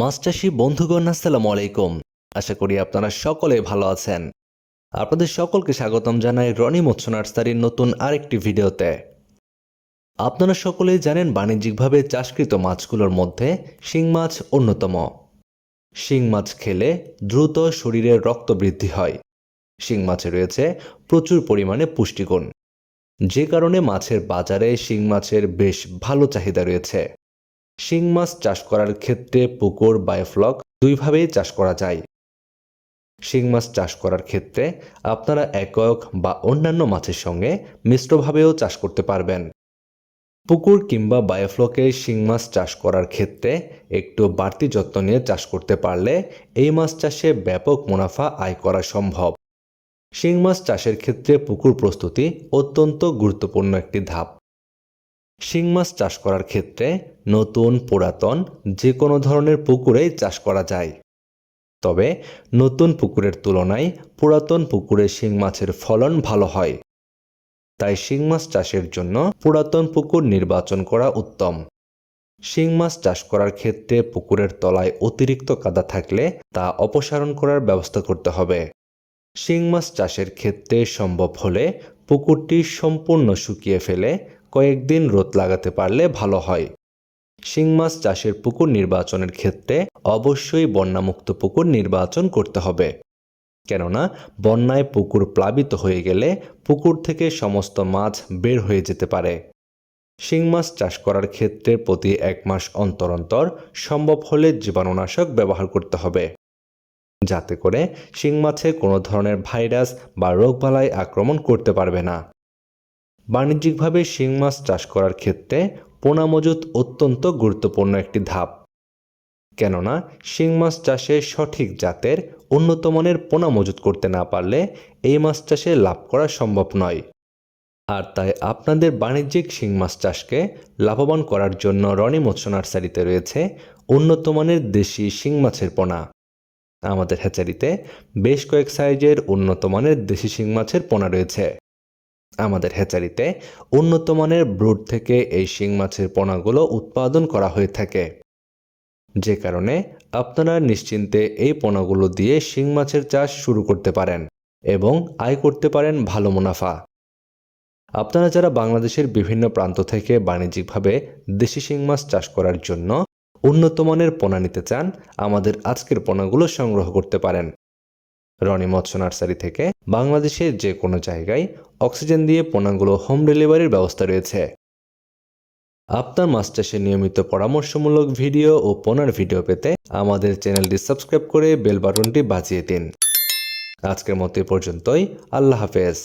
মাছ চাষি বন্ধুগণ, আসসালামু আলাইকুম। আশা করি আপনারা সকলে ভালো আছেন। আপনাদের সকলকে স্বাগতম জানাই রনি মৎস্য নার্সারির নতুন আরেকটি ভিডিওতে। আপনারা সকলেই জানেন বাণিজ্যিকভাবে চাষকৃত মাছগুলোর মধ্যে শিং মাছ অন্যতম। শিং মাছ খেলে দ্রুত শরীরে রক্ত বৃদ্ধি হয়। শিং মাছে রয়েছে প্রচুর পরিমাণে পুষ্টিগুণ। যে কারণে মাছের বাজারে শিং মাছের বেশ ভালো চাহিদা রয়েছে। শিং মাছ চাষ করার ক্ষেত্রে পুকুর বায়োফ্লক দুইভাবেই চাষ করা যায়। শিং মাছ চাষ করার ক্ষেত্রে আপনারা একক বা অন্যান্য মাছের সঙ্গে মিশ্রভাবেও চাষ করতে পারবেন। পুকুর কিংবা বায়োফ্লকে শিং মাছ চাষ করার ক্ষেত্রে একটু বাড়তি যত্ন নিয়ে চাষ করতে পারলে এই মাছ চাষে ব্যাপক মুনাফা আয় করা সম্ভব। শিং মাছ চাষের ক্ষেত্রে পুকুর প্রস্তুতি অত্যন্ত গুরুত্বপূর্ণ একটি ধাপ। শিং মাছ চাষ করার ক্ষেত্রে নতুন, পুরাতন যে কোনো ধরনের পুকুরেই চাষ করা যায়। তবে নতুন পুকুরের তুলনায় পুরাতন পুকুরে শিং মাছের ফলন ভালো হয়। তাই শিং মাছ চাষের জন্য পুরাতন পুকুর নির্বাচন করা উত্তম। শিং মাছ চাষ করার ক্ষেত্রে পুকুরের তলায় অতিরিক্ত কাদা থাকলে তা অপসারণ করার ব্যবস্থা করতে হবে। শিং মাছ চাষের ক্ষেত্রে সম্ভব হলে পুকুরটি সম্পূর্ণ শুকিয়ে ফেলে কয়েকদিন রোদ লাগাতে পারলে ভালো হয়। শিং মাছ চাষের পুকুর নির্বাচনের ক্ষেত্রে অবশ্যই বন্যামুক্ত পুকুর নির্বাচন করতে হবে। কেননা, বন্যায় পুকুর প্লাবিত হয়ে গেলে পুকুর থেকে সমস্ত মাছ বের হয়ে যেতে পারে। শিং মাছ চাষ করার ক্ষেত্রে প্রতি এক মাস অন্তর অন্তর সম্ভব হলে জীবাণুনাশক ব্যবহার করতে হবে। যাতে করে শিং মাছে কোনো ধরনের ভাইরাস বা রোগবালাই আক্রমণ করতে পারবে না। বাণিজ্যিকভাবে শিং মাছ চাষ করার ক্ষেত্রে পোনা মজুত অত্যন্ত গুরুত্বপূর্ণ একটি ধাপ। কেননা, শিং মাছ চাষে সঠিক জাতের উন্নত মানের পোনা মজুত করতে না পারলে এই মাছ চাষে লাভ করা সম্ভব নয়। আর তাই আপনাদের বাণিজ্যিক শিং মাছ চাষকে লাভবান করার জন্য রনি মৎস্য নার্সারিতে রয়েছে উন্নত মানের দেশি শিং মাছের পোনা। আমাদের হ্যাচারিতে বেশ কয়েক সাইজের উন্নত মানের দেশি শিং মাছের পোনা রয়েছে। আমাদের হ্যাচারিতে উন্নত মানের ব্রুড থেকে এই শিং মাছের পোনাগুলো উৎপাদন করা হয়ে থাকে। যে কারণে আপনারা নিশ্চিন্তে এই পোনাগুলো দিয়ে শিং মাছের চাষ শুরু করতে পারেন এবং আয় করতে পারেন ভালো মুনাফা। আপনারা যারা বাংলাদেশের বিভিন্ন প্রান্ত থেকে বাণিজ্যিকভাবে দেশি শিং মাছ চাষ করার জন্য উন্নত মানের পোনা নিতে চান, আমাদের আজকের পোনাগুলো সংগ্রহ করতে পারেন। রনি মৎস্য নার্সারি থেকে বাংলাদেশের যে কোনো জায়গায় অক্সিজেন দিয়ে পোনাগুলো হোম ডেলিভারির ব্যবস্থা রয়েছে। আপনার মাছ চাষের নিয়মিত পরামর্শমূলক ভিডিও ও পোনার ভিডিও পেতে আমাদের চ্যানেলটি সাবস্ক্রাইব করে বেল বাটনটি বাজিয়ে দিন। আজকের মতো এ পর্যন্তই। আল্লাহ হাফেজ।